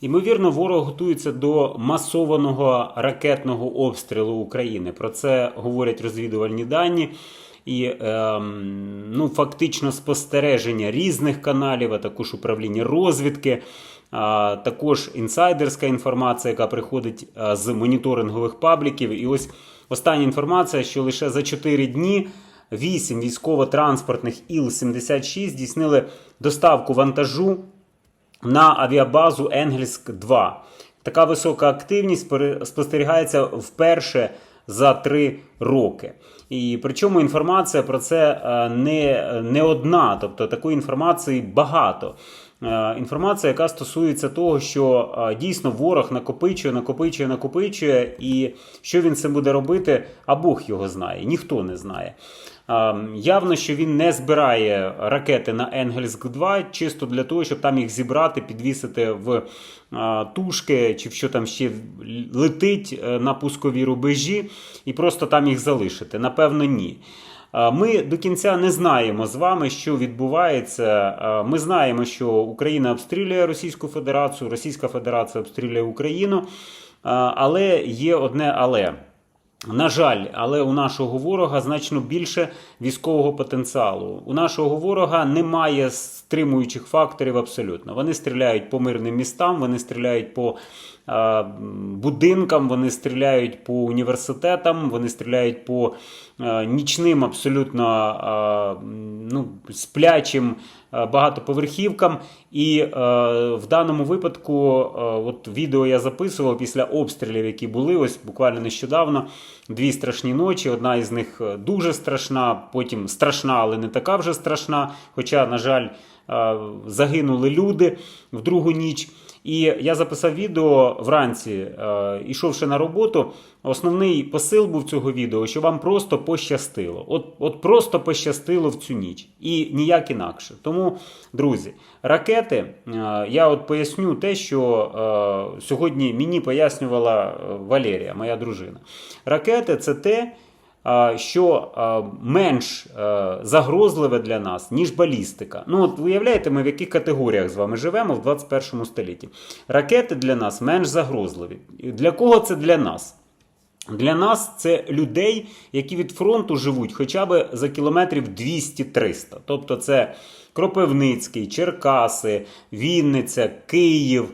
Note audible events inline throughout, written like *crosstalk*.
Ймовірно, ворог готується до масованого ракетного обстрілу України. Про це говорять розвідувальні дані. І ем, ну, фактично спостереження різних каналів, а також управління розвідки, а також інсайдерська інформація, яка приходить з моніторингових пабліків. І ось остання інформація, що лише за 4 дні 8 військово-транспортних Іл-76 здійснили доставку вантажу на авіабазу Енгельськ 2. Така висока активність спостерігається вперше за три роки. І причому інформація про це е, не, не одна, тобто такої інформації багато. Е, Інформація, яка стосується того, що е, дійсно ворог накопичує, накопичує, накопичує, і що він це буде робити, а Бог його знає, ніхто не знає. Е, Явно, що він не збирає ракети на Енгельськ 2 чисто для того, щоб там їх зібрати, підвісити в тушки, чи в що там ще летить на пускові рубежі, і просто там їх залишити. Напевно, ні. Е, Ми до кінця не знаємо з вами, що відбувається. Е, Ми знаємо, що Україна обстрілює Російську Федерацію, Російська Федерація обстрілює Україну. Е, Але є одне але. На жаль, але у нашого ворога значно більше військового потенціалу. У нашого ворога немає стримуючих факторів абсолютно. Вони стріляють по мирним містам, вони стріляють по е, будинкам, вони стріляють по університетам, вони стріляють по е, нічним, абсолютно е, ну, сплячим багатоповерхівкам. І е, в даному випадку, е, от відео я записував після обстрілів, які були ось буквально нещодавно. Дві страшні ночі. Одна із них е, дуже страшна, потім страшна, але не така вже страшна. Хоча, на жаль, е, загинули люди в другу ніч. І я записав відео вранці, е, ішовши на роботу. Основний посил був цього відео, що вам просто пощастило. От, от просто пощастило в цю ніч. І ніяк інакше. Тому, друзі, ракети, е, я от поясню те, що е, сьогодні мені пояснювала е, Валерія, моя дружина. Ракети це те, що менш загрозливе для нас, ніж балістика. Ну, от уявляєте, ми в яких категоріях з вами живемо в 21 столітті. Ракети для нас менш загрозливі. Для кого це для нас? Для нас це людей, які від фронту живуть хоча б за кілометрів 200-300. Тобто це Кропивницький, Черкаси, Вінниця, Київ,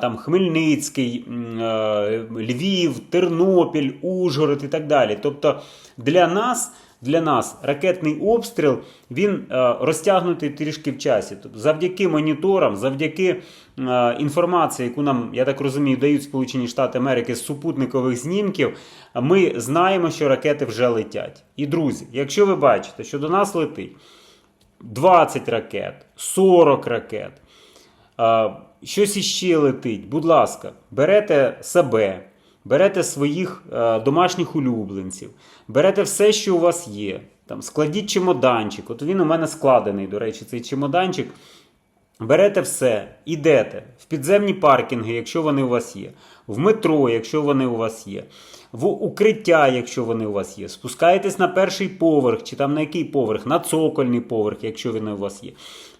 там Хмельницький, е, Львів, Тернопіль, Ужгород і так далі. Тобто для нас. Для нас ракетний обстріл він е, розтягнутий трішки в часі. Тобто, завдяки моніторам, завдяки е, інформації, яку нам, я так розумію, дають Сполучені Штати Америки з супутникових знімків, ми знаємо, що ракети вже летять. І друзі, якщо ви бачите, що до нас летить 20 ракет, 40 ракет, щось іще летить, будь ласка, берете себе, берете своїх е, домашніх улюбленців, берете все, що у вас є. Там, складіть чемоданчик. От він у мене складений, до речі, цей чемоданчик. Берете все, ідете в підземні паркінги, якщо вони у вас є, в метро, якщо вони у вас є, в укриття, якщо вони у вас є. Спускаєтесь на перший поверх, чи там на який поверх, на цокольний поверх, якщо вони у вас є.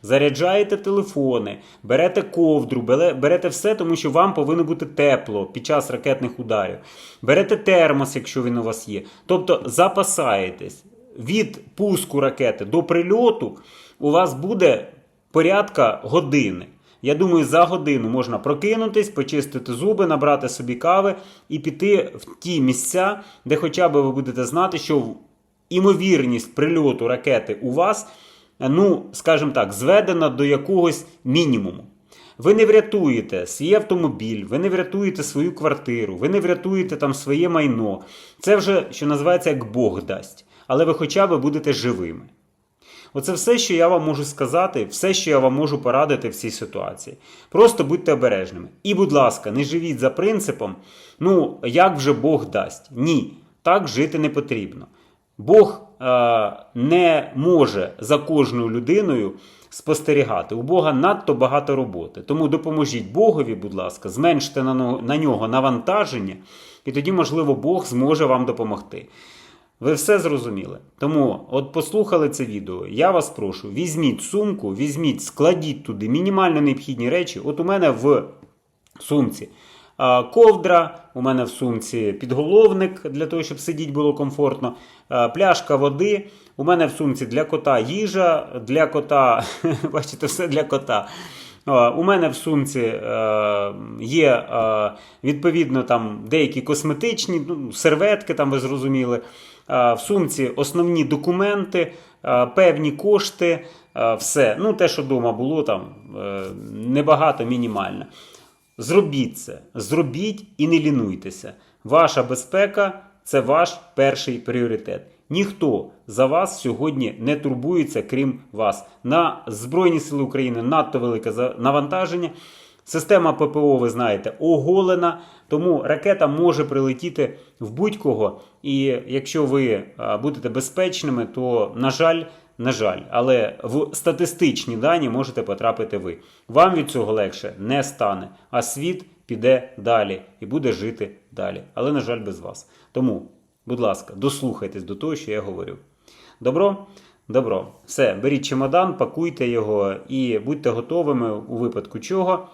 Заряджаєте телефони, берете ковдру, берете все, тому що вам повинно бути тепло під час ракетних ударів. Берете термос, якщо він у вас є. Тобто запасаєтесь від пуску ракети до прильоту, у вас буде порядка години. Я думаю, за годину можна прокинутись, почистити зуби, набрати собі кави і піти в ті місця, де хоча б ви будете знати, що імовірність прильоту ракети у вас, ну, скажімо так, зведена до якогось мінімуму. Ви не врятуєте свій автомобіль, ви не врятуєте свою квартиру, ви не врятуєте там своє майно. Це вже, що називається, як Бог дасть. Але ви хоча б будете живими. Оце все, що я вам можу сказати, все, що я вам можу порадити в цій ситуації. Просто будьте обережними. І, будь ласка, не живіть за принципом, ну, як вже Бог дасть. Ні, так жити не потрібно. Бог е, не може за кожною людиною спостерігати. У Бога надто багато роботи. Тому допоможіть Богові, будь ласка, зменште на, нього навантаження, і тоді, можливо, Бог зможе вам допомогти. Ви все зрозуміли. Тому, от послухали це відео. Я вас прошу, візьміть сумку, візьміть, складіть туди мінімально необхідні речі. От у мене в сумці. Ковдра, у мене в сумці підголовник для того, щоб сидіти було комфортно. Пляшка води. У мене в сумці для кота їжа, для кота, *laughs* бачите, все для кота. А, У мене в сумці е, є е, відповідно там деякі косметичні ну, серветки, там ви зрозуміли. Е, В сумці основні документи, е, певні кошти, е, все. Ну, те, що вдома було, там е, небагато, мінімально. Зробіть це, зробіть і не лінуйтеся. Ваша безпека це ваш перший пріоритет. Ніхто за вас сьогодні не турбується, крім вас. На Збройні Сили України надто велике навантаження. Система ППО, ви знаєте, оголена, тому ракета може прилетіти в будь-кого. І якщо ви будете безпечними, то, на жаль, на жаль, але в статистичні дані можете потрапити ви. Вам від цього легше не стане, а світ піде далі і буде жити далі. Але, на жаль, без вас. Тому, будь ласка, дослухайтесь до того, що я говорю. Добро? Добро. Все, беріть чемодан, пакуйте його і будьте готовими у випадку чого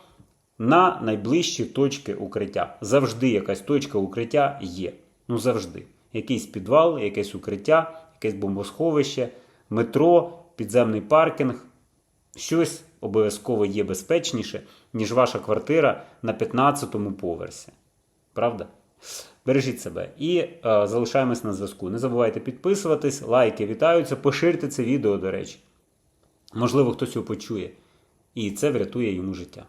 на найближчі точки укриття. Завжди якась точка укриття є. Ну завжди. Якийсь підвал, якесь укриття, якесь бомбосховище, метро, підземний паркінг. Щось обов'язково є безпечніше, ніж ваша квартира на 15-му поверсі. Правда? Бережіть себе і е, залишаємось на зв'язку. Не забувайте підписуватись, лайки вітаються, поширте це відео, до речі. Можливо, хтось його почує. І це врятує йому життя.